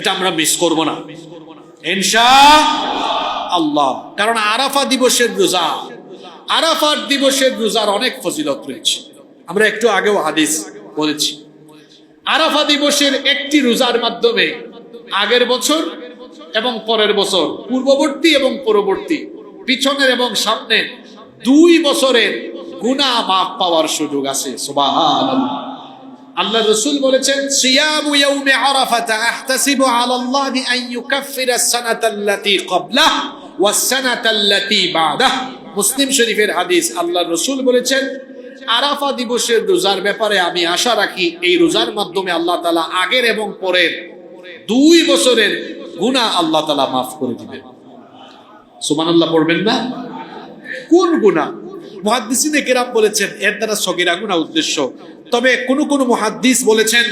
এটা আমরা মিস করব না। ইনশা আল্লাহ। কারণ আরাফা দিবসের রোজা, আরাফার দিবসের রোজার অনেক ফজিলত রয়েছে। আমরা একটু আগেও হাদিস বলেছি। আরাফা দিবসের একটি রোজার মাধ্যমে আগের বছর এবং পরের বছর, পূর্ববর্তী এবং পরবর্তী, পিছনের এবং সামনের দুই বছরের গুনাহ মাফ পাওয়ার সুযোগ আছে। সুবহানাল্লাহ। আল্লাহ রসুল বলেছেন, সিয়ামু ইয়াউমি আরাফাতা আহতাসিবু আলা আল্লাহ আন ইউকাফফিরা আস-সানাতাল্লাতী ক্বাবলাহ ওয়াস-সানাতাল্লাতী বাদাহ। মুসলিম শরীফের হাদিস, আল্লাহ রসুল বলেছেন, আরাফা দিবসের রোজার ব্যাপারে আমি আশা রাখি, এই রোজার মাধ্যমে আল্লাহ তাআলা আগের এবং পরের দুই বছরের গুনাহ আল্লাহ তাআলা মাফ করে দিবেন। সুবহানাল্লাহ পড়বেন না? কোন গুনাহ? মুহাদ্দিসিনে কেরাম বলেছেন, এর দ্বারা সগিরা গুনাহ উদ্দেশ্য। তবে কোন কোন মুহাদ্দিস বলেছেন,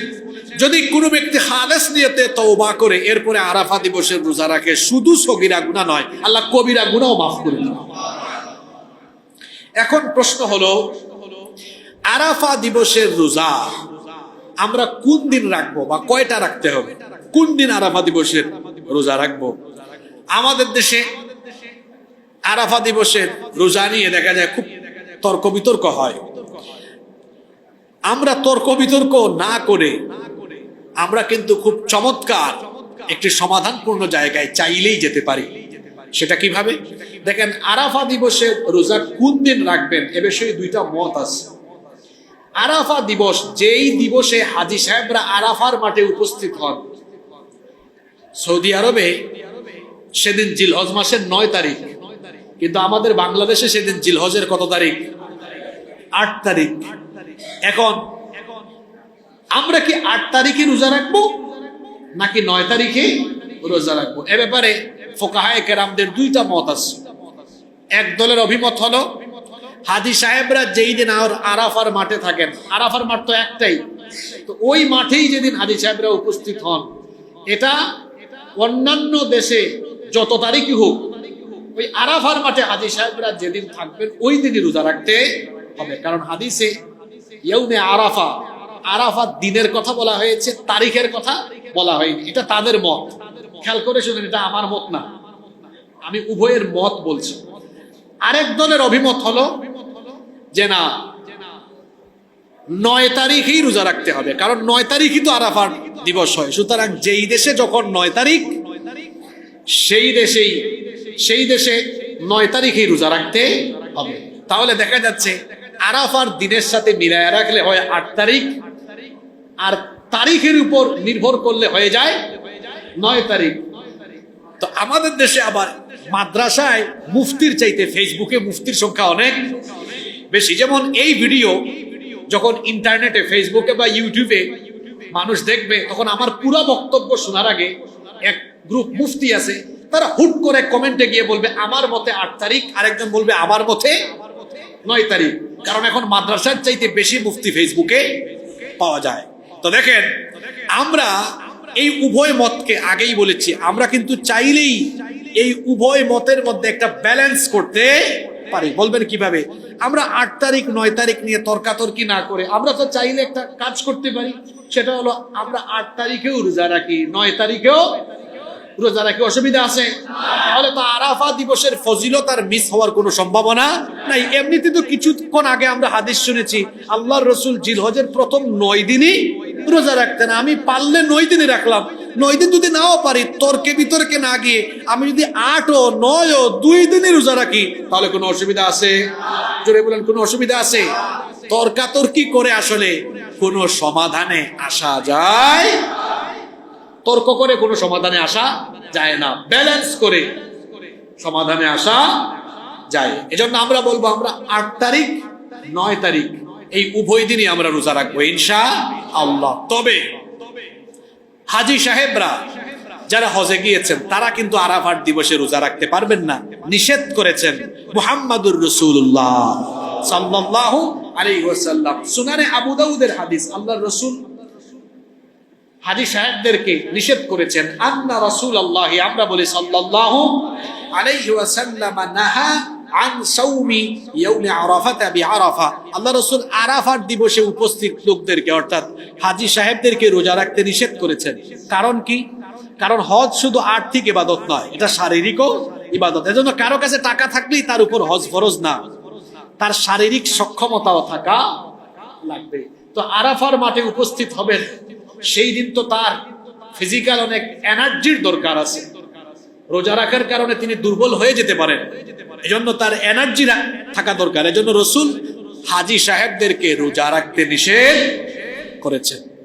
যদি কোনো ব্যক্তি খালেস নিয়তে তওবা করে, এরপরে আরাফা দিবসের রোজা রাখে, শুধু সগিরা গুনাহ নয়, আল্লাহ কবিরা গুনাহও মাফ করে এখন প্রশ্ন হলো, আরাফা দিবসের রোজা আমরা কোন দিন রাখব বা কয়টা রাখতে হবে? কোন দিন আরাফা দিবসের রোজা রাখব? আমাদের দেশে আরাফা দিবসের রোজা নিয়ে দেখা যায় খুব তর্ক বিতর্ক হয়। আমরা তর্ক বিতর্ক না করে, আমরা কিন্তু খুব চমৎকার একটি সমাধানপূর্ণ জায়গায় চাইলেই যেতে পারি। সেটা কীভাবে? দেখেন, আরাফা দিবসে রোজা কোন দিন রাখবেন? এ বিষয়ে দুইটা মত আছে। আরাফা দিবস, যেই দিবসে হাজি সাহেবরা আরাফার মাঠে উপস্থিত হন, সৌদি আরবে, সেদিন জিলহজ মাসের নয় তারিখ। কিন্তু আমাদের বাংলাদেশে সেদিন জিলহজের কত তারিখ? আট তারিখ। এখন আমরা কি আট তারিখে রোজা রাখব নাকি নয় তারিখে রোজা রাখব? এ ব্যাপারে ফোকাহায় কেরামদের দুইটা মত আছে। এক দলের অভিমত হলো হাজি সাহেবরা যেই দিন আর আরাফার মাঠে থাকেন, আরাফার মাঠ তো একটাই, তো ওই মাঠেই যেদিন হাজি সাহেবরা উপস্থিত হন, এটা অন্যান্য দেশে যত তারিখই হোক ওই আরাফার মাঠে হাজি সাহেবরা যেদিন থাকবেন, ওই দিনই রোজা রাখতে হবে। কারণ হাদিসে ইয়ৌমে আরাফা আরাফা দিনের কথা বলা হয়েছে, তারিখের কথা বলা হয়নি। এটা তাদের মত। খেয়াল করে শুনেন, এটা আমার মত না। আমি উভয়ের মত বলছি। আরেক দলের অভিমত হলো যে না, নয় তারিখেই রোজা রাখতে হবে। কারণ নয় তারিখই তো আরাফার দিবস হয়। সুতরাং যেই দেশে যখন নয় তারিখ, সেই দেশেই সেই দেশে নয় তারিখে রোজা রাখতে হবে। তাহলে দেখা যাচ্ছে আরাফার দিনের সাথে মিলায় রাখলে হয় আট তারিখ, আর তারিখের উপর নির্ভর করলে হয়ে যায় নয় তারিখ। তো আমাদের দেশে আবার মাদ্রাসায় মুফতির চাইতে ফেসবুকে মুফতির সংখ্যা অনেক বেশি। যেমন এই ভিডিও, যখন ইন্টারনেটে, ফেসবুকে বা ইউটিউবে মানুষ দেখবে, তখন আমার পুরো বক্তব্য শোনার আগে এক গ্রুপ মুফতি আছে তারা হুট করে কমেন্টে গিয়ে বলবে, আমার মতে আট তারিখ। আরেকজন বলবে, আমার মতে নয় তারিখ। কারণ এখন মাদ্রাসার চাইতে বেশি মুফতি ফেসবুকে পাওয়া যায়। তো দেখেন, আমরা এই উভয় মতকে আগেই বলেছি, আমরা কিন্তু চাইলেই এই উভয় মতের মধ্যে একটা ব্যালেন্স করতে পারি। বলবেন কীভাবে? আমরা আট তারিখ, নয় তারিখ নিয়ে তর্কাতর্কি না করে, আমরা তো চাইলে একটা কাজ করতে পারি। সেটা হলো, আমরা আট তারিখেও রোজা রাখি, নয় তারিখেও রোজা রাখি অসুবিধা আছে? তাহলে তো আরাফা দিবসের ফজিলত আর মিস হওয়ার কোনো সম্ভাবনা নাই। এমনিতে তো কিছুক্ষণ আগে আমরা হাদিস শুনেছি, আল্লাহর রসুল জিলহজের প্রথম নয় দিনই রোজা রাখতেন। আমি পারলে নয় দিনই রাখলাম। নয় দিন যদি নাও পারি, তর্কে বিতর্কে না গিয়ে আমি যদি আট ও নয় ও দুই দিনই রোজা রাখি, তাহলে কোনো অসুবিধা আছে? জোরে বলেন, কোনো অসুবিধা আছে? তর্কাতর্কি করে আসলে কোনো সমাধানে আসা যায় তর্ক করে কোনো সমাধানে আসা যায় না। ব্যালেন্স করে সমাধানে আসা যায়। এজন্য আমরা বলব, আমরা আট তারিখ, নয় তারিখ এই উভয় দিনই আমরা রোজা রাখব ইনশা আল্লাহ তবে হাজি সাহেবরা যারা হজে গিয়েছেন, তারা কিন্তু আরাফাট দিবসে রোজা রাখতে পারবেন না। নিষেধ করেছেন মুহাম্মাদুর রসুল্লাহ সাল্লাল্লাহু আলাইহি ওয়াসাল্লাম। সুনানে আবু দাউদের হাদিস, আল্লাহর রসুল হাজি সাহেবদেরকে নিষেধ করেছেন, আন্না রাসূল আল্লাহ আমরা বলি সাল্লাল্লাহু আলাইহি ওয়াসাল্লাম নাহা আন সাউমি ইয়াউমি আরাফাত বিআরাফা। আল্লাহ রাসূল আরাফার দিবসে উপস্থিত লোকদেরকে, অর্থাৎ হাজি সাহেবদেরকে রোজা রাখতে নিষেধ করেছেন। কারণ কি? কারণ হজ শুধু আর্থিক ইবাদত নয়, এটা শারীরিকও ইবাদত। এজন্য কারও কাছে টাকা থাকলেই তার উপর হজ ফরজ না, তার শারীরিক সক্ষমতাও থাকা লাগবে। তো আরাফার মাঠে উপস্থিত হবেন সেই দিন তো তার ফিজিক্যাল অনেক এনার্জির দরকার আছে। রোজা রাখার কারণে তিনি দুর্বল হয়ে যেতে পারেন। এজন্য তার এনার্জি থাকা দরকার। এজন্য রসুল হাজি সাহেবদেরকে রোজা রাখতে নিষেধ করেছেন।